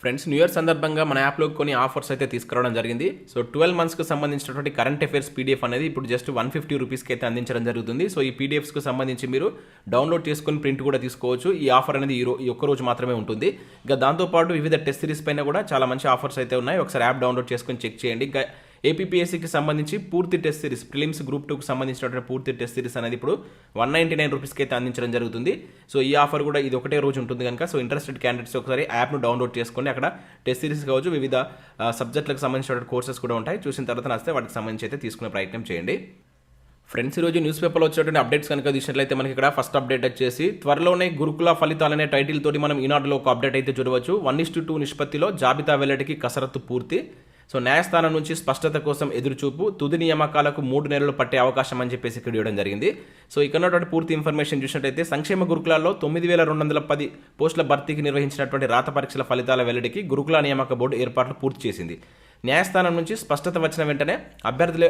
Friends new year సందర్భంగా మన యాప్లో కొన్ని ఆఫర్స్ అయితే తీసుకురావడం జరిగింది. సో ట్వెల్వ్ మంత్స్కి సంబంధించినటువంటి కరెంట్ అఫైర్స్ పీడిఎఫ్ అనేది ఇప్పుడు జస్ట్ వన్ ఫిఫ్టీ రూపీస్కి అయితే అందించడం జరుగుతుంది. సో ఈ పీడిఎఫ్స్కి సంబంధించి మీరు డౌన్లోడ్ చేసుకుని ప్రింట్ కూడా తీసుకోవచ్చు. ఈ ఆఫర్ అనేది ఈ రో ఈ ఒక్క రోజు మాత్రమే ఉంటుంది. ఇంకా దాంతోపాటు వివిధ టెస్ట్ సిరీస్ పైన కూడా చాలా మంచి ఆఫర్స్ అయితే ఉన్నాయి. ఒకసారి యాప్ డౌన్లోడ్ చేసుకొని చెక్ చేయండి. ఇంకా ఏపీఎస్సికి సంబంధించి పూర్తి టెస్ట్ సిరీస్ ప్రిలిమ్స్ గ్రూప్ టూకి సంబంధించినటువంటి పూర్తి టెస్ట్ సిరీస్ అనేది ఇప్పుడు వన్ నైంటీ నైన్ రూపీస్కి అయితే అందించడం జరుగుతుంది. సో ఈ ఆఫర్ కూడా ఇది ఒకటే రోజు ఉంటుంది కనుక సో ఇంట్రెస్టెడ్ క్యాండిడేట్స్ ఒకసారి యాప్ను డౌన్లోడ్ చేసుకొని అక్కడ టెస్ట్ సిరీస్ కావచ్చు వివిధ సబ్జెక్టులకు సంబంధించిన కోర్సెస్ కూడా ఉంటాయి. చూసిన తర్వాత నచ్చితే వాటికి సంబంధించి అయితే తీసుకునే ప్రయత్నం చేయండి. ఫ్రెండ్స్ ఈరోజు న్యూస్ పేపర్లో వచ్చేటువంటి అప్డేట్స్ కనుక చూసినట్లయితే మనకి ఇక్కడ ఫస్ట్ అప్డేట్ వచ్చేసి త్వరలోనే గురుకుల ఫలితాలనే టైటిల్ తోటి మనం ఈనాడులో ఒక అప్డేట్ అయితే చూడవచ్చు. వన్ ఇస్ టూ నిష్పత్తిలో జాబితా వెల్లడికి కసరత్తు పూర్తి. సో న్యాయస్థానం నుంచి స్పష్టత కోసం ఎదురుచూపు తుది నియామకాలకు మూడు నెలలు పట్టే అవకాశం అని చెప్పేసి ఇక్కడ ఇవ్వడం జరిగింది. సో ఇక్కడ ఉన్నటువంటి పూర్తి ఇన్ఫర్మేషన్ చూసినట్టయితే సంక్షేమ గురుకులాల్లో తొమ్మిది వేల రెండు వందల పది పోస్టుల భర్తీకి నిర్వహించినటువంటి రాత పరీక్షల ఫలితాల వెల్లడికి గురుకుల నియామక బోర్డు ఏర్పాట్లు పూర్తి చేసింది. న్యాయస్థానం నుంచి స్పష్టత వచ్చిన వెంటనే అభ్యర్థుల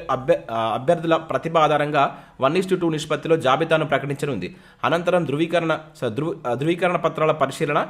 అభ్యర్థుల ప్రతిభ ఆధారంగా వన్ ఇస్ టూ నిష్పత్తిలో జాబితాను ప్రకటించనుంది. అనంతరం ధృవీకరణ ధృవ ధృవీకరణ పత్రాల పరిశీలన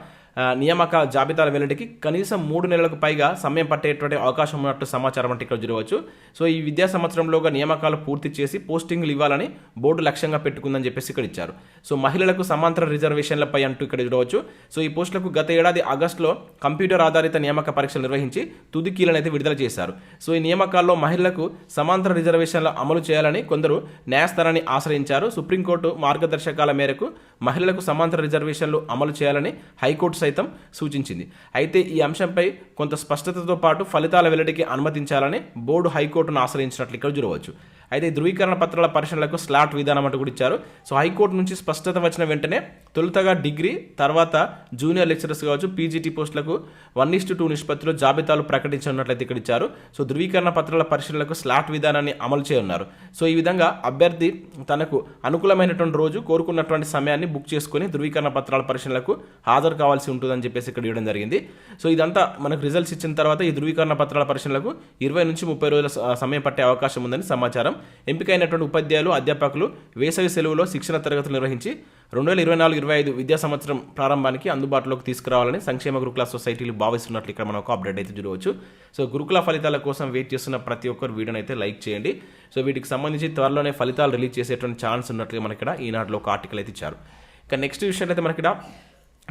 నియామక జాబితాల వెల్లడికి కనీసం మూడు నెలలకు పైగా సమయం పట్టేటువంటి అవకాశం ఉన్నట్టు సమాచారం అంటే ఇక్కడ చూడవచ్చు. సో ఈ విద్యా సంవత్సరంలోగా నియామకాలు పూర్తి చేసి పోస్టింగ్లు ఇవ్వాలని బోర్డు లక్ష్యంగా పెట్టుకుందని చెప్పేసి ఇక్కడ ఇచ్చారు. సో మహిళలకు సమాంతర రిజర్వేషన్లపై అంటూ ఇక్కడ చూడవచ్చు. సో ఈ పోస్టులకు గత ఏడాది ఆగస్టులో కంప్యూటర్ ఆధారిత నియామక పరీక్షలు నిర్వహించి తుది కీలను అయితే విడుదల చేశారు. సో ఈ నియామకాల్లో మహిళలకు సమాంతర రిజర్వేషన్లు అమలు చేయాలని కొందరు న్యాయస్థానాన్ని ఆశ్రయించారు. సుప్రీంకోర్టు మార్గదర్శకాల మేరకు మహిళలకు సమాంతర రిజర్వేషన్లు అమలు చేయాలని హైకోర్టు సైతం సూచించింది. అయితే ఈ అంశంపై కొంత స్పష్టతతో పాటు ఫలితాల వెల్లడికి అనుమతించాలని బోర్డు హైకోర్టును ఆశ్రయించినట్లు ఇక్కడ చూడవచ్చు. అయితే ధృవీకరణ పత్రాల పరిశీలనలకు స్లాట్ విధానం అంటూ కూడా ఇచ్చారు. సో హైకోర్టు నుంచి స్పష్టత వచ్చిన వెంటనే తొలుతగా డిగ్రీ తర్వాత జూనియర్ లెక్చరర్స్ కావచ్చు పీజీటీ పోస్టులకు వన్ ఇస్ టూ నిష్పత్తిలో జాబితాలు ప్రకటించనున్నట్లయితే ఇక్కడ ఇచ్చారు. సో ధృవీకరణ పత్రాల పరిశీలనకు స్లాట్ విధానాన్ని అమలు చేయనున్నారు. సో ఈ విధంగా అభ్యర్థి తనకు అనుకూలమైనటువంటి రోజు కోరుకున్నటువంటి సమయాన్ని బుక్ చేసుకుని ధృవీకరణ పత్రాల పరిశీలనకు హాజరు కావాల్సి ఉంటుందని చెప్పేసి ఇక్కడ ఇవ్వడం జరిగింది. సో ఇదంతా మనకు రిజల్ట్స్ ఇచ్చిన తర్వాత ఈ ధృవీకరణ పత్రాల పరిశీలనకు ఇరవై నుంచి ముప్పై రోజుల సమయం పట్టే అవకాశం ఉందని సమాచారం. ఎంపికైనటువంటి ఉపాధ్యాయులు అధ్యాపకులు వేసవి సెలవులో శిక్షణ తరగతులు నిర్వహించి రెండు వేల ఇరవై నాలుగు ఇరవై ఐదు విద్యా సంవత్సరం ప్రారంభానికి అందుబాటులోకి తీసుకురావాలని సంక్షేమ గురుకుల సొసైటీలు భావిస్తున్నట్లు ఇక్కడ మనం ఒక అప్డేట్ అయితే చూడవచ్చు. సో గురుకుల ఫలితాల కోసం వెయిట్ చేస్తున్న ప్రతి ఒక్కరు వీడియోని అయితే లైక్ చేయండి. సో వీటికి సంబంధించి త్వరలోనే ఫలితాలు రిలీజ్ చేసేటువంటి ఛాన్స్ ఉన్నట్లుగా మనకి ఇక్కడ ఈనాటిలో ఒక ఆర్టికల్ అయితే ఇచ్చారు. ఇక నెక్స్ట్ విషయం అయితే మనకి ఇక్కడ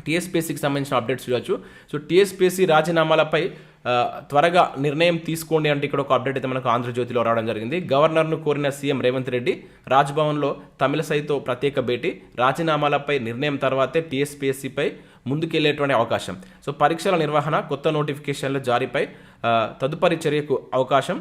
టీఎస్పీఎస్సీకి సంబంధించిన అప్డేట్స్ చూడవచ్చు. సో టీఎస్పీఎస్సీ రాజీనామాలపై త్వరగా నిర్ణయం తీసుకోండి అంటే ఇక్కడ ఒక అప్డేట్ అయితే మనకు ఆంధ్రజ్యోతిలో రావడం జరిగింది. గవర్నర్ను కోరిన సీఎం రేవంత్ రెడ్డి రాజ్భవన్లో తమిళసైతో ప్రత్యేక భేటీ రాజీనామాలపై నిర్ణయం తర్వాతే టీఎస్పీఎస్సీపై ముందుకెళ్ళేటువంటి అవకాశం. సో పరీక్షల నిర్వహణ కొత్త నోటిఫికేషన్ల జారీపై తదుపరి చర్యకు అవకాశం.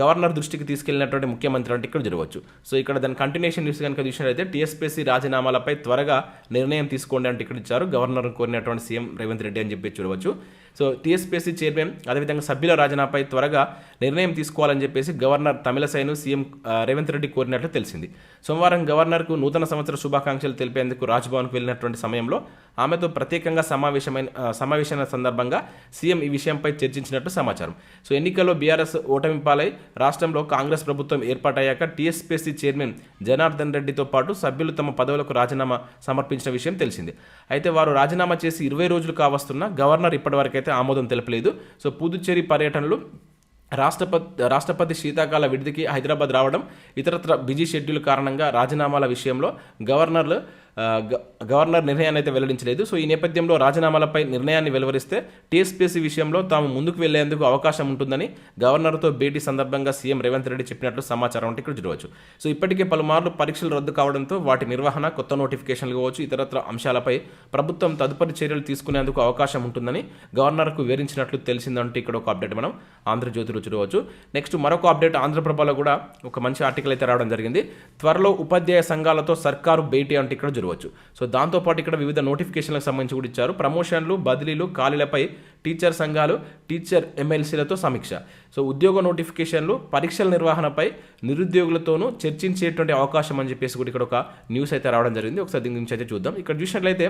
గవర్నర్ దృష్టికి తీసుకెళ్ళినటువంటి ముఖ్యమంత్రి అంటే ఇక్కడ జరగవచ్చు. సో ఇక్కడ దాని కంటిన్యూషన్ న్యూస్ కనుక చూసినట్లయితే టీఎస్పీసీ రాజీనామాలపై త్వరగా నిర్ణయం తీసుకోండి అంటే ఇక్కడ ఇచ్చారు. గవర్నర్ కోరినటువంటి సీఎం రేవంత్ రెడ్డి అని చెప్పి చూడవచ్చు. సో టీఎస్పీఎస్సీ చైర్మన్ అదేవిధంగా సభ్యుల రాజీనామాపై త్వరగా నిర్ణయం తీసుకోవాలని చెప్పేసి గవర్నర్ తమిళసైను సీఎం రేవంత్ రెడ్డి కోరినట్లు తెలిసింది. సోమవారం గవర్నర్కు నూతన సంవత్సర శుభాకాంక్షలు తెలిపేందుకు రాజ్భవన్కు వెళ్ళినటువంటి సమయంలో ఆమెతో ప్రత్యేకంగా సమావేశమైన సమావేశమైన సందర్భంగా సీఎం ఈ విషయంపై చర్చించినట్టు సమాచారం. సో ఎన్నికల్లో బీఆర్ఎస్ ఓటమి పాలై రాష్ట్రంలో కాంగ్రెస్ ప్రభుత్వం ఏర్పాటయ్యాక టీఎస్పీఎస్సీ చైర్మన్ జనార్దన్ రెడ్డితో పాటు సభ్యులు తమ పదవులకు రాజీనామా సమర్పించిన విషయం తెలిసింది. అయితే వారు రాజీనామా చేసి ఇరవై రోజులు కావస్తున్నా గవర్నర్ ఇప్పటివరకైతే ఆమోదం తెలపలేదు. సో పుదుచ్చేరి పర్యటనలు రాష్ట్రపతి రాష్ట్రపతి శీతాకాల విడిదికి హైదరాబాద్ రావడం ఇతరత్ర బిజీ షెడ్యూల్ కారణంగా రాజీనామాల విషయంలో గవర్నర్లు గవర్నర్ నిర్ణయాన్ని అయితే వెల్లడించలేదు. సో ఈ నేపథ్యంలో రాజీనామాలపై నిర్ణయాన్ని వెలువరిస్తే టీఎస్పీఎస్సీ విషయంలో తాము ముందుకు వెళ్ళేందుకు అవకాశం ఉంటుందని గవర్నర్తో భేటీ సందర్భంగా సీఎం రేవంత్ రెడ్డి చెప్పినట్లు సమాచారం అంటే ఇక్కడ చూడవచ్చు. సో ఇప్పటికే పలుమార్లు పరీక్షలు రద్దు కావడంతో వాటి నిర్వహణ కొత్త నోటిఫికేషన్లు కావచ్చు ఇతరత్ర అంశాలపై ప్రభుత్వం తదుపరి చర్యలు తీసుకునేందుకు అవకాశం ఉంటుందని గవర్నర్కు వివరించినట్లు తెలిసిందంటే ఇక్కడ ఒక అప్డేట్ మనం ఆంధ్రజ్యోతిలో చూడవచ్చు. నెక్స్ట్ మరొక అప్డేట్ ఆంధ్రప్రభలో కూడా ఒక మంచి ఆర్టికల్ అయితే రావడం జరిగింది. త్వరలో ఉపాధ్యాయ సంఘాలతో సర్కారు భేటీ అంటే ఇక్కడ చూడవచ్చు. సో దాంతోపాటు ఇక్కడ వివిధ నోటిఫికేషన్లకు సంబంధించి కూడా ఇచ్చారు. ప్రమోషన్లు బదిలీలు ఖాళీలపై టీచర్ సంఘాలు టీచర్ ఎమ్మెల్సీలతో సమీక్ష. సో ఉద్యోగ నోటిఫికేషన్లు పరీక్షల నిర్వహణపై నిరుద్యోగులతోనూ చర్చించేటువంటి అవకాశం అని చెప్పేసి కూడా ఇక్కడ ఒక న్యూస్ అయితే రావడం జరిగింది. ఒకసారి దీని గురించి అయితే చూద్దాం. ఇక్కడ చూసినట్లయితే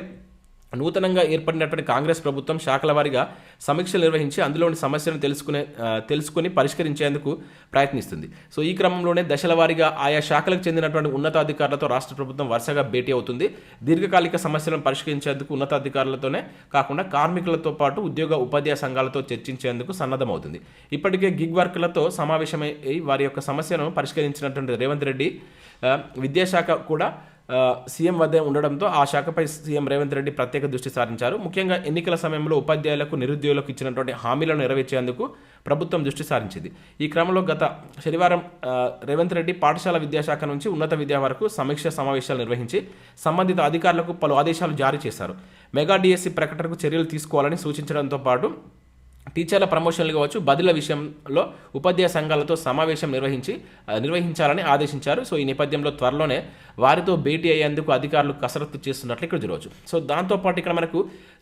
నూతనంగా ఏర్పడినటువంటి కాంగ్రెస్ ప్రభుత్వం శాఖల వారీగా సమీక్షలు నిర్వహించి అందులోని సమస్యలను తెలుసుకునే తెలుసుకుని పరిష్కరించేందుకు ప్రయత్నిస్తుంది. సో ఈ క్రమంలోనే దశల వారీగా ఆయా శాఖలకు చెందినటువంటి ఉన్నతాధికారులతో రాష్ట్ర ప్రభుత్వం వరుసగా భేటీ అవుతుంది. దీర్ఘకాలిక సమస్యలను పరిష్కరించేందుకు ఉన్నతాధికారులతోనే కాకుండా కార్మికులతో పాటు ఉద్యోగ ఉపాధ్యాయ సంఘాలతో చర్చించేందుకు సన్నద్ధమవుతుంది. ఇప్పటికే గిగ్ వర్కులతో సమావేశమై వారి యొక్క సమస్యను పరిష్కరించినటువంటి రేవంత్ రెడ్డి విద్యాశాఖ కూడా సీఎం వద్ద ఉండడంతో ఆ శాఖపై సీఎం రేవంత్ రెడ్డి ప్రత్యేక దృష్టి సారించారు. ముఖ్యంగా ఎన్నికల సమయంలో ఉపాధ్యాయులకు నిరుద్యోగులకు ఇచ్చినటువంటి హామీలను నెరవేర్చేందుకు ప్రభుత్వం దృష్టి సారించింది. ఈ క్రమంలో గత శనివారం రేవంత్ రెడ్డి పాఠశాల విద్యాశాఖ నుంచి ఉన్నత విద్య వరకు సమీక్ష సమావేశాలు నిర్వహించి సంబంధిత అధికారులకు పలు ఆదేశాలు జారీ చేశారు. మెగా డిఎస్సి ప్రకటనకు చర్యలు తీసుకోవాలని సూచించడంతో పాటు టీచర్ల ప్రమోషన్లు కావచ్చు బదిల విషయంలో ఉపాధ్యాయ సంఘాలతో సమావేశం నిర్వహించి నిర్వహించాలని ఆదేశించారు. సో ఈ నేపథ్యంలో త్వరలోనే వారితో భేటీ అయ్యేందుకు అధికారులు కసరత్తు చేస్తున్నట్లు ఇక్కడ చూడవచ్చు సో దాంతోపాటు ఇక్కడ మనకు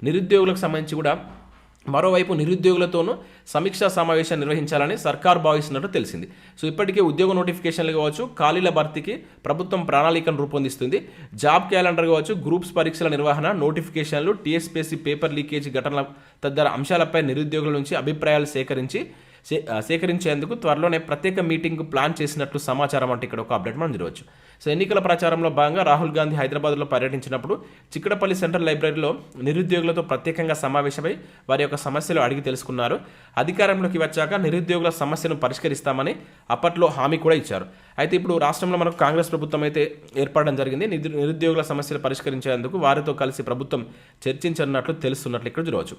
నిరుద్యోగులకు సంబంధించి కూడా మరోవైపు నిరుద్యోగులతోనూ సమీక్షా సమావేశం నిర్వహించాలని సర్కార్ భావిస్తున్నట్టు తెలిసింది. సో ఇప్పటికే ఉద్యోగ నోటిఫికేషన్లు కావచ్చు ఖాళీల భర్తీకి ప్రభుత్వం ప్రణాళికను రూపొందిస్తుంది. జాబ్ క్యాలెండర్ కావచ్చు గ్రూప్స్ పరీక్షల నిర్వహణ నోటిఫికేషన్లు టీఎస్పీఎస్సీ పేపర్ లీకేజ్ ఘటనల తదితర అంశాలపై నిరుద్యోగుల నుంచి అభిప్రాయాలు సేకరించి సేకరించేందుకు త్వరలోనే ప్రత్యేక మీటింగ్ ప్లాన్ చేసినట్లు సమాచారం అంటే ఇక్కడ ఒక అప్డేట్ మనం చూడవచ్చు సో ఎన్నికల ప్రచారంలో భాగంగా రాహుల్ గాంధీ హైదరాబాద్లో పర్యటించినప్పుడు చిక్కడపల్లి సెంట్రల్ లైబ్రరీలో నిరుద్యోగులతో ప్రత్యేకంగా సమావేశమై వారి యొక్క సమస్యలు అడిగి తెలుసుకున్నారు. అధికారంలోకి వచ్చాక నిరుద్యోగుల సమస్యను పరిష్కరిస్తామని అప్పట్లో హామీ కూడా ఇచ్చారు. అయితే ఇప్పుడు రాష్ట్రంలో మనకు కాంగ్రెస్ ప్రభుత్వం అయితే ఏర్పడడం జరిగింది. నిరుద్యోగుల సమస్యలు పరిష్కరించేందుకు వారితో కలిసి ప్రభుత్వం చర్చించనున్నట్లు తెలుస్తున్నట్లు ఇక్కడ చూడవచ్చు.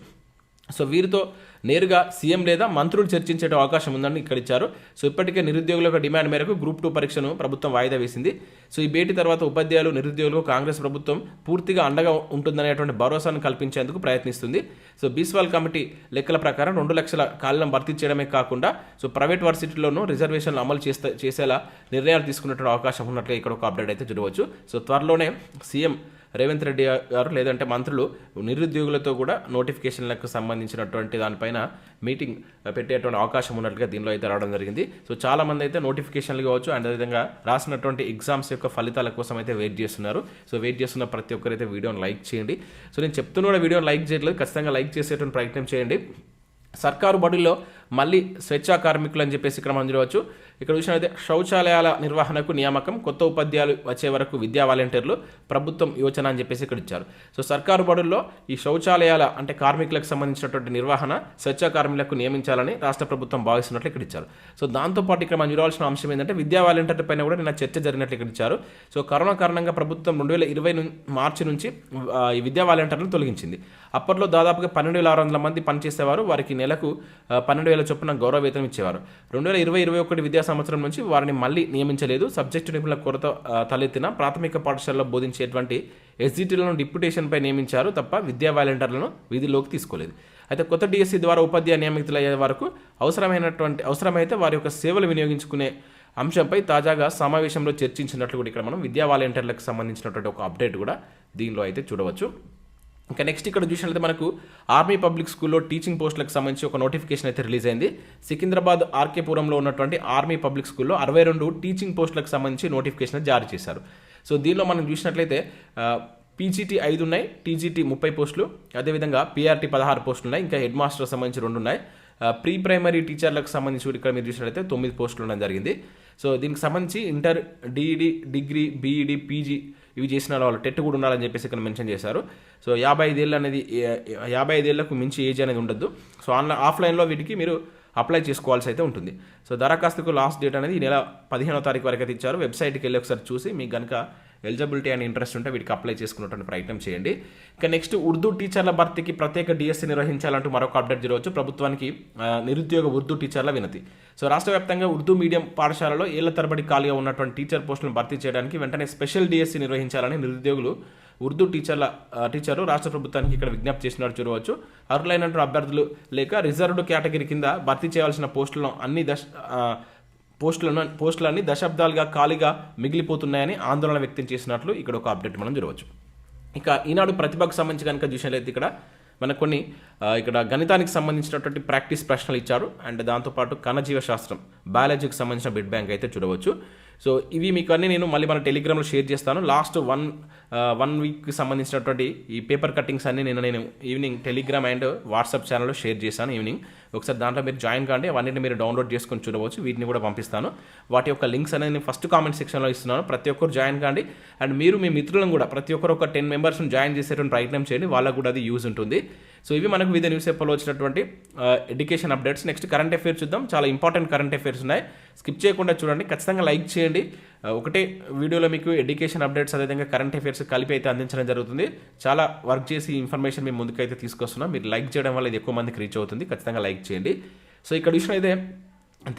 సో వీరితో నేరుగా సీఎం లేదా మంత్రులు చర్చించే అవకాశం ఉందని ఇక్కడ ఇచ్చారు. సో ఇప్పటికే నిరుద్యోగుల యొక్క డిమాండ్ మేరకు గ్రూప్ టూ పరీక్షను ప్రభుత్వం వాయిదా వేసింది. సో ఈ భేటీ తర్వాత ఉపాధ్యాయులు నిరుద్యోగులకు కాంగ్రెస్ ప్రభుత్వం పూర్తిగా అండగా ఉంటుందనేటువంటి భరోసాను కల్పించేందుకు ప్రయత్నిస్తుంది. సో బీస్వాల్ కమిటీ లెక్కల ప్రకారం రెండు లక్షల ఖాళీలను భర్తీ చేయడమే కాకుండా సో ప్రైవేట్ వర్సిటీలోనూ రిజర్వేషన్లు అమలు చేస్తే చేసేలా నిర్ణయాలు తీసుకున్నటువంటి అవకాశం ఉన్నట్లుగా ఇక్కడ ఒక అప్డేట్ అయితే చూడవచ్చు. సో త్వరలోనే సీఎం రేవంత్ రెడ్డి గారు లేదంటే మంత్రులు నిరుద్యోగులతో కూడా నోటిఫికేషన్లకు సంబంధించినటువంటి దానిపైన మీటింగ్ పెట్టేటువంటి అవకాశం ఉన్నట్లుగా దీనిలో అయితే రావడం జరిగింది. సో చాలామంది అయితే నోటిఫికేషన్లు కావచ్చు అండ్ అదేవిధంగా రాసినటువంటి ఎగ్జామ్స్ యొక్క ఫలితాల కోసం అయితే వెయిట్ చేస్తున్నారు. సో వెయిట్ చేస్తున్న ప్రతి ఒక్కరైతే వీడియోని లైక్ చేయండి. సో నేను చెప్తున్న కూడా వీడియోని లైక్ చేయట్లేదు. ఖచ్చితంగా లైక్ చేసేటువంటి ప్రయత్నం చేయండి. సర్కారు బడుల్లో మళ్ళీ స్వేచ్ఛా కార్మికులు అని చెప్పేసి ఇక్కడ మనం చూడవచ్చు. ఇక్కడ చూసినట్లయితే శౌచాలయాల నిర్వహణకు నియామకం కొత్త ఉపాధ్యాయులు వచ్చే వరకు విద్యా వాలంటీర్లు ప్రభుత్వం యోచన అని చెప్పేసి ఇక్కడ ఇచ్చారు. సో సర్కారు బడుల్లో ఈ శౌచాలయాల అంటే కార్మికులకు సంబంధించినటువంటి నిర్వహణ స్వచ్ఛ కార్మికులకు నియమించాలని రాష్ట్ర ప్రభుత్వం భావిస్తున్నట్లు ఇక్కడ ఇచ్చారు. సో దాంతోపాటు ఇక్కడ మనం చూడాల్సిన అంశం ఏంటంటే విద్యా వాలంటీర్ల పైన కూడా నిన్న చర్చ జరిగినట్లు ఇక్కడ ఇచ్చారు. సో కరోనా కారణంగా ప్రభుత్వం రెండు వేల ఇరవై మార్చి నుంచి ఈ విద్యా వాలంటీర్లను తొలగించింది. అప్పట్లో దాదాపుగా పన్నెండు వేల ఆరు వందల మంది పనిచేసేవారు. వారికి నెలకు పన్నెండు వేల చొప్పున గౌరవ వేతనం ఇచ్చేవారు. రెండు వేల ఇరవై ఇరవై ఒకటి విద్యా సంవత్సరం నుంచి వారిని మళ్ళీ నియమించలేదు. సబ్జెక్టు నిపుణుల కొరత తలెత్తిన ప్రాథమిక పాఠశాలలో బోధించేటువంటి ఎస్జిటీలను డిప్యుటేషన్పై నియమించారు తప్ప విద్యా వాలంటీర్లను విధిలోకి తీసుకోలేదు. అయితే కొత్త డిఎస్సి ద్వారా ఉపాధ్యాయ నియమితులయ్యే వరకు అవసరమైనటువంటి అవసరమైతే వారి యొక్క సేవలు వినియోగించుకునే అంశంపై తాజాగా సమావేశంలో చర్చించినట్లు కూడా ఇక్కడ మనం విద్యా వాలంటీర్లకు సంబంధించినటువంటి ఒక అప్డేట్ కూడా దీనిలో అయితే చూడవచ్చు. ఇంకా నెక్స్ట్ ఇక్కడ చూసినట్లయితే మనకు ఆర్మీ పబ్లిక్ స్కూల్లో టీచింగ్ పోస్టులకు సంబంధించి ఒక నోటిఫికేషన్ అయితే రిలీజ్ అయింది. సికింద్రాబాద్ ఆర్కేపురంలో ఉన్నటువంటి ఆర్మీ పబ్లిక్ స్కూల్లో అరవై రెండు టీచింగ్ పోస్టులకు సంబంధించి నోటిఫికేషన్ జారీ చేశారు. సో దీనిలో మనం చూసినట్లయితే పీజీటీ ఐదు ఉన్నాయి టీజీటీ ముప్పై పోస్టులు అదేవిధంగా పీఆర్టీ పదహారు పోస్టులు ఉన్నాయి ఇంకా హెడ్ మాస్టర్ సంబంధించి రెండు ఉన్నాయి. ప్రీ ప్రైమరీ టీచర్లకు సంబంధించి ఇక్కడ మీరు చూసినట్లయితే తొమ్మిది పోస్టులు ఉండడం జరిగింది. సో దీనికి సంబంధించి inter DEd degree BEd PG ఇవి చేసిన వాళ్ళు టెట్ కూడా ఉండాలని చెప్పేసి ఇక్కడ మెన్షన్ చేశారు. సో యాభై ఐదేళ్ళు అనేది యాభై ఐదేళ్ళకు మించి ఏజ్ అనేది ఉండద్దు. సో ఆన్లైన్ ఆఫ్లైన్లో వీటికి మీరు అప్లై చేసుకోవాల్సి అయితే ఉంటుంది. సో దరఖాస్తుకు లాస్ట్ డేట్ అనేది ఈ నెల పదిహేనో తారీఖు వరకు అయితే ఇచ్చారు. వెబ్సైట్కి వెళ్ళి ఒకసారి చూసి మీకు కనుక ఎలిజిబిలిటీ అండ్ ఇంట్రెస్ట్ ఉంటే వీటికి అప్లై చేసుకున్నటువంటి ప్రయత్నం చేయండి. ఇక నెక్స్ట్ ఉర్దూ టీచర్ల భర్తీకి ప్రత్యేక డిఎస్సి నిర్వహించాలంటూ మరొక అప్డేట్ జరగవచ్చు. ప్రభుత్వానికి నిరుద్యోగ ఉర్దూ టీచర్ల వినతి. సో రాష్ట్ర వ్యాప్తంగా ఉర్దూ మీడియం పాఠశాలలో ఏళ్ళ తరబడి ఖాళీగా ఉన్నటువంటి టీచర్ పోస్టులను భర్తీ చేయడానికి వెంటనే స్పెషల్ డిఎస్సి నిర్వహించాలని నిరుద్యోగులు ఉర్దూ టీచర్ల టీచరు రాష్ట్ర ప్రభుత్వానికి ఇక్కడ విజ్ఞప్తి చేసినట్టు చూడవచ్చు. అర్హులైనటువంటి అభ్యర్థులు లేక రిజర్వ్డ్ కేటగిరీ కింద భర్తీ చేయాల్సిన పోస్టులను అన్ని దశ పోస్టులను పోస్టులన్నీ దశాబ్దాలుగా ఖాళీగా మిగిలిపోతున్నాయని ఆందోళన వ్యక్తం చేసినట్లు ఇక్కడ ఒక అప్డేట్ మనం చూడవచ్చు. ఇక ఈనాడు ప్రతిభకు సంబంధించి కనుక చూసినట్లయితే ఇక్కడ మనకు కొన్ని ఇక్కడ గణితానికి సంబంధించినటువంటి ప్రాక్టీస్ ప్రశ్నలు ఇచ్చారు. అండ్ దాంతోపాటు కణజీవ శాస్త్రం బయాలజీకి సంబంధించిన బిడ్ బ్యాంక్ అయితే చూడవచ్చు. సో ఇవి మీకు అన్నీ నేను మళ్ళీ మన టెలిగ్రామ్లో షేర్ చేస్తాను. లాస్ట్ వన్ వన్ వీక్కి సంబంధించినటువంటి ఈ పేపర్ కట్టింగ్స్ అన్నీ నేను నేను ఈవినింగ్ టెలిగ్రామ్ అండ్ వాట్సాప్ ఛానల్లో షేర్ చేశాను ఈవినింగ్. ఒకసారి దాంట్లో మీరు జాయిన్ కాండి అవన్నీ మీరు డౌన్లోడ్ చేసుకొని చూడవచ్చు వీటిని కూడా పంపిస్తాను. వాటి యొక్క లింక్స్ అనేది నేను ఫస్ట్ కామెంట్ సెక్షన్లో ఇస్తున్నాను. ప్రతి ఒక్కరు జాయిన్ కాండి. అండ్ మీరు మీ మిత్రులను కూడా ప్రతి ఒక్కరు ఒక టెన్ మెంబర్స్ని జాయిన్ చేసేటువంటి ప్రయత్నం చేయండి వాళ్ళకు కూడా అది యూజ్ ఉంటుంది. సో ఇవి మనకు వివిధ న్యూస్ పేపర్లో వచ్చినటువంటి education updates. Next current affairs చూద్దాం. చాలా ఇంపార్టెంట్ కరెంట్ అఫైర్స్ ఉన్నాయి. స్కిప్ చేయకుండా చూడండి. ఖచ్చితంగా లైక్ చేయండి. ఒకటే వీడియోలో మీకు ఎడ్యుకేషన్ అప్డేట్స్ అదేవిధంగా కరెంట్ అఫైర్స్ కలిపి అయితే అందించడం జరుగుతుంది. చాలా వర్క్ చేసి ఇన్ఫర్మేషన్ మేము ముందుకైతే తీసుకొస్తున్నాం. మీరు లైక్ చేయడం వల్ల ఇది ఎక్కువ మందికి రీచ్ అవుతుంది. ఖచ్చితంగా లైక్ చేయండి. సో ఇక్కడ విషయం అయితే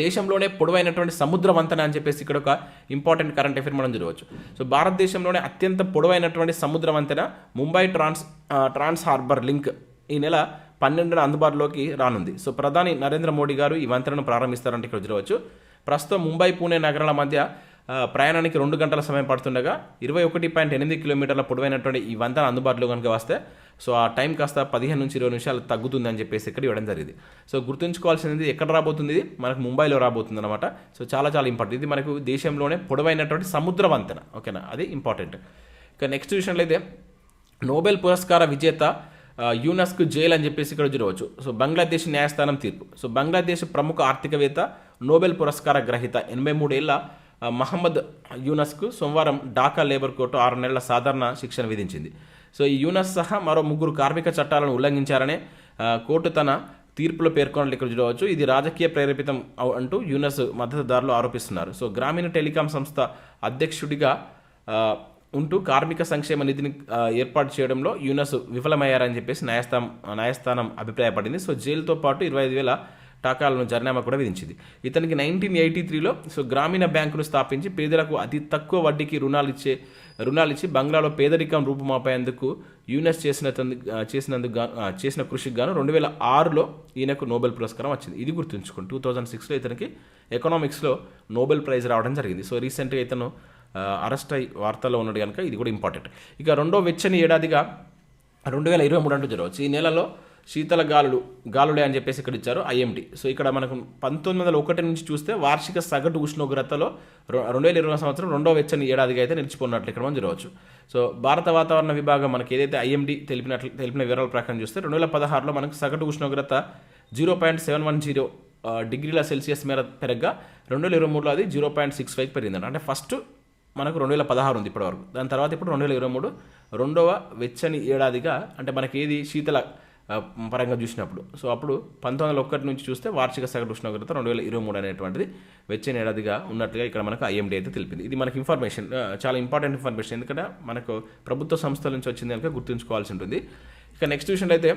దేశంలోనే పొడవైనటువంటి సముద్ర వంతెన అని చెప్పేసి ఇక్కడ ఒక ఇంపార్టెంట్ కరెంట్ అఫేర్ మనం చూడవచ్చు. సో భారతదేశంలోనే అత్యంత పొడవైనటువంటి సముద్ర వంతెన Mumbai Trans Trans Harbour Link ఈ నెల పన్నెండున అందుబాటులోకి రానుంది. సో ప్రధాని నరేంద్ర మోడీ గారు ఈ వంతెనను ప్రారంభిస్తారంటే ఇక్కడ చూడవచ్చు. ప్రస్తుతం ముంబై పూణే నగరాల మధ్య ప్రయాణానికి రెండు గంటల సమయం పడుతుండగా ఇరవై ఒకటి పాయింట్ ఎనిమిది కిలోమీటర్ల పొడవైనటువంటి ఈ వంతెన అందుబాటులో కనుక వస్తే సో ఆ టైం కాస్త పదిహేను నుంచి ఇరవై నిమిషాలు తగ్గుతుంది అని చెప్పేసి ఇక్కడ ఇవ్వడం జరిగింది. సో గుర్తుంచుకోవాల్సింది ఎక్కడ రాబోతుంది? ఇది మనకు ముంబైలో రాబోతుంది అనమాట సో చాలా చాలా ఇంపార్టెంట్. ఇది మనకు దేశంలోనే పొడవైనటువంటి సముద్ర వంతెన. ఓకేనా? అది ఇంపార్టెంట్. ఇక నెక్స్ట్ విషయంలో అయితే నోబెల్ పురస్కార విజేత యూనస్కు జైల్ అని చెప్పేసి ఇక్కడ చూడవచ్చు. సో బంగ్లాదేశ్ న్యాయస్థానం తీర్పు. సో బంగ్లాదేశ్ ప్రముఖ ఆర్థికవేత్త నోబెల్ పురస్కార గ్రహీత ఎనభై మూడేళ్ళ మహమ్మద్ యూనస్కు సోమవారం ఢాకా లేబర్ కోర్టు ఆరు నెలల సాధారణ శిక్షణ విధించింది. సో ఈ యూనస్ సహా మరో ముగ్గురు కార్మిక చట్టాలను ఉల్లంఘించారనే కోర్టు తన తీర్పులో పేర్కొన్నట్లు ఇక్కడ చూడవచ్చు. ఇది రాజకీయ ప్రేరేపితం అంటూ యూనస్ మద్దతుదారులు ఆరోపిస్తున్నారు. సో గ్రామీణ టెలికాం సంస్థ అధ్యక్షుడిగా ఉంటూ కార్మిక సంక్షేమ నిధిని ఏర్పాటు చేయడంలో యూనస్ విఫలమయ్యారని చెప్పేసి న్యాయస్థానం న్యాయస్థానం అభిప్రాయపడింది. సో జైలుతో పాటు ఇరవై ఐదు వేల టాకాలను జరినామా కూడా విధించింది. ఇతనికి నైన్టీన్ ఎయిటీ త్రీలో సో గ్రామీణ బ్యాంకును స్థాపించి పేదలకు అతి తక్కువ వడ్డీకి రుణాలు ఇచ్చే రుణాలు ఇచ్చి బంగ్లాలో పేదరికం రూపుమాపేందుకు యూనెస్ చేసిన చేసినందుకు చేసిన కృషికి గాను రెండు వేల ఆరులో ఈయనకు నోబెల్ పురస్కారం వచ్చింది. ఇది గుర్తుంచుకోండి. టూ థౌజండ్ సిక్స్లో ఇతనికి ఎకనామిక్స్లో నోబెల్ ప్రైజ్ రావడం జరిగింది. సో రీసెంట్గా ఇతను అరెస్ట్ అయ్యి వార్తల్లో ఉన్నాడు కనుక ఇది కూడా ఇంపార్టెంట్. ఇక రెండో వెచ్చని ఏడాదిగా రెండు వేల ఇరవై మూడు అంటూ జరగవచ్చు. ఈ నెలలో శీతల గాలులు గాలులే అని చెప్పేసి ఇక్కడ ఇచ్చారు ఐఎండి. సో ఇక్కడ మనకు పంతొమ్మిది వందల ఒకటి నుంచి చూస్తే వార్షిక సగటు ఉష్ణోగ్రతలో రెండు వేల ఇరవై సంవత్సరం రెండో వెచ్చని ఏడాదిగా అయితే నిలిచిపోయినట్లు ఇక్కడ మనం చూడవచ్చు. సో భారత వాతావరణ విభాగం మనకి ఏదైతే ఐఎండి తెలిపినట్లు తెలిపిన వివరాల ప్రకారం చూస్తే రెండు వేల పదహారులో మనకు సగటు ఉష్ణోగ్రత zero point seven one zero డిగ్రీల సెల్సియస్ మేర పెరగ్గా రెండు వేల ఇరవై మూడులో అది జీరో పాయింట్ సిక్స్ ఫైవ్ పెరిగిందంట అంటే ఫస్ట్ మనకు రెండు వేల పదహారు ఉంది ఇప్పటివరకు. దాని తర్వాత ఇప్పుడు రెండు వేల ఇరవై మూడు రెండవ వెచ్చని ఏడాదిగా అంటే మనకి ఏది శీతల పరంగా చూసినప్పుడు. సో అప్పుడు పంతొమ్మిది వందల ఒకటి నుంచి చూస్తే వార్షిక సగటు ఉష్ణోగ్రత రెండు వేల ఇరవై మూడు అనేటువంటిది వచ్చే ఏడాదిగా ఉన్నట్టుగా ఇక్కడ మనకు ఐఎండి అయితే తెలిపింది. ఇది మనకి ఇన్ఫర్మేషన్ చాలా ఇంపార్టెంట్ ఇన్ఫర్మేషన్. ఎందుకంటే మనకు ప్రభుత్వ సంస్థల నుంచి వచ్చింది కనుక గుర్తుంచుకోవాల్సి ఉంటుంది. ఇక నెక్స్ట్ విషయంలో అయితే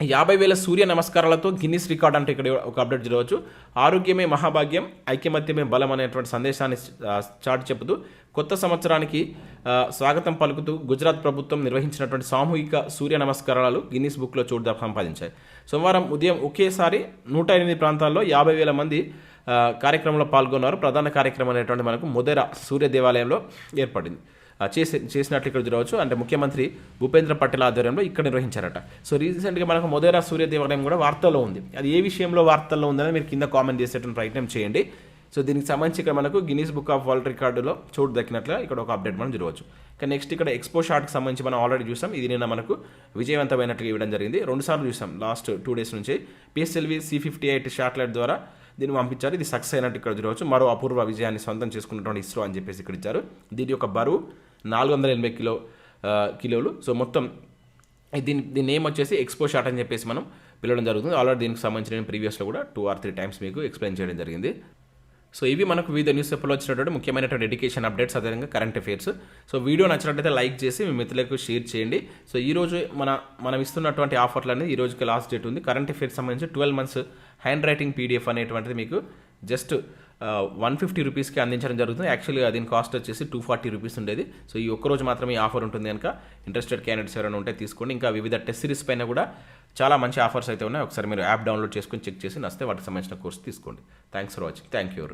యాభై వేల సూర్య నమస్కారాలతో గిన్నిస్ రికార్డ్ అంటే ఇక్కడ ఒక అప్డేట్ చూడవచ్చు ఆరోగ్యమే మహాభాగ్యం ఐక్యమత్యమే బలం అనేటువంటి సందేశాన్ని ఆ, చాటి చెబుతూ కొత్త సంవత్సరానికి స్వాగతం పలుకుతూ గుజరాత్ ప్రభుత్వం నిర్వహించినటువంటి సామూహిక సూర్య నమస్కారాలు గిన్నిస్ బుక్లో చోటు సంపాదించాయి. సోమవారం ఉదయం ఒకేసారి నూట ఎనిమిది ప్రాంతాల్లో యాభై వేల మంది కార్యక్రమంలో పాల్గొన్నారు. ప్రధాన కార్యక్రమం అనేటువంటి మనకు మొదెర సూర్య దేవాలయంలో ఏర్పడింది. చేసి చేసినట్లు ఇక్కడ చూడవచ్చు. అంటే ముఖ్యమంత్రి భూపేంద్ర పటేల్ ఆధ్వర్యంలో ఇక్కడ నిర్వహించారట. సో రీసెంట్గా మనకు మొదరా సూర్య దేవాలయం కూడా వార్తల్లో ఉంది. అది ఏ విషయంలో వార్తల్లో ఉందని మీరు కింద కామెంట్ చేసేటువంటి ప్రయత్నం చేయండి. సో దీనికి సంబంధించి ఇక్కడ మనకు గినీస్ బుక్ ఆఫ్ వరల్డ్ రికార్డులో చోటు దక్కినట్లుగా ఇక్కడ ఒక అప్డేట్ మనం చూడవచ్చు. ఇక నెక్స్ట్ ఇక్కడ ఎక్స్పో షాట్కి సంబంధించి మనం ఆల్రెడీ చూసాం. ఇది నిన్న మనకు విజయవంతమైనట్టుగా ఇవ్వడం జరిగింది. రెండు సార్లు చూసాం లాస్ట్ టూ డేస్ నుంచి. PSLV C fifty eight satellite ద్వారా దీన్ని పంపించారు. ఇది సక్సెస్ అయినట్టు ఇక్కడ చూడవచ్చు. మరో అపూర్వ విజయాన్ని సొంతం చేసుకున్నటువంటి ఇస్రో అని చెప్పేసి ఇక్కడ ఇచ్చారు. దీని యొక్క బరువు నాలుగు వందల ఎనభై కిలో కిలోలు. సో మొత్తం దీని దీని నేమ్ వచ్చేసి ఎక్స్పో షాట్ అని చెప్పేసి మనం పిలవడం జరుగుతుంది. ఆల్రెడీ దీనికి సంబంధించిన ప్రీవియస్లో కూడా టూ ఆర్ త్రీ టైమ్స్ మీకు ఎక్స్ప్లెయిన్ చేయడం జరిగింది. సో ఇవి మనకు వివిధ న్యూస్ పేపర్లో వచ్చినటువంటి ముఖ్యమైనటువంటి ఎడ్యుకేషన్ అప్డేట్స్ అదేవిధంగా కరెంట్ అఫైర్స్. సో వీడియో నచ్చినట్లయితే లైక్ చేసి మీ మిత్రులకు షేర్ చేయండి. సో ఈ రోజు మన మనం ఇస్తున్నటువంటి ఆఫర్లు అనేది ఈ రోజుకి లాస్ట్ డేట్ ఉంది. కరెంట్ అఫైర్స్ సంబంధించి twelve months hand writing PDF అనేటువంటిది మీకు జస్ట్ వన్ ఫిఫ్టీ రూపీస్కి అందించడం జరుగుతుంది. యాక్చువల్గా దీని కాస్ట్ వచ్చేసి టూ ఫార్టీ రూపీస్ ఉండేది. సో ఈ ఒక్కరోజు మాత్రమే ఈ ఆఫర్ ఉంటుంది కనుక ఇంట్రెస్టెడ్ క్యాండిడేట్స్ ఎవరైనా ఉంటే తీసుకోండి. ఇంకా వివిధ టెస్ట్ సిరీస్ పైన కూడా చాలా మంచి ఆఫర్స్ అయితే ఉన్నాయి. ఒకసారి మీరు యాప్ డౌన్లోడ్ చేసుకొని చెక్ చేసి నస్తే వాటికి సంబంధించిన కోర్స్ తీసుకోండి. Thanks for watching thank you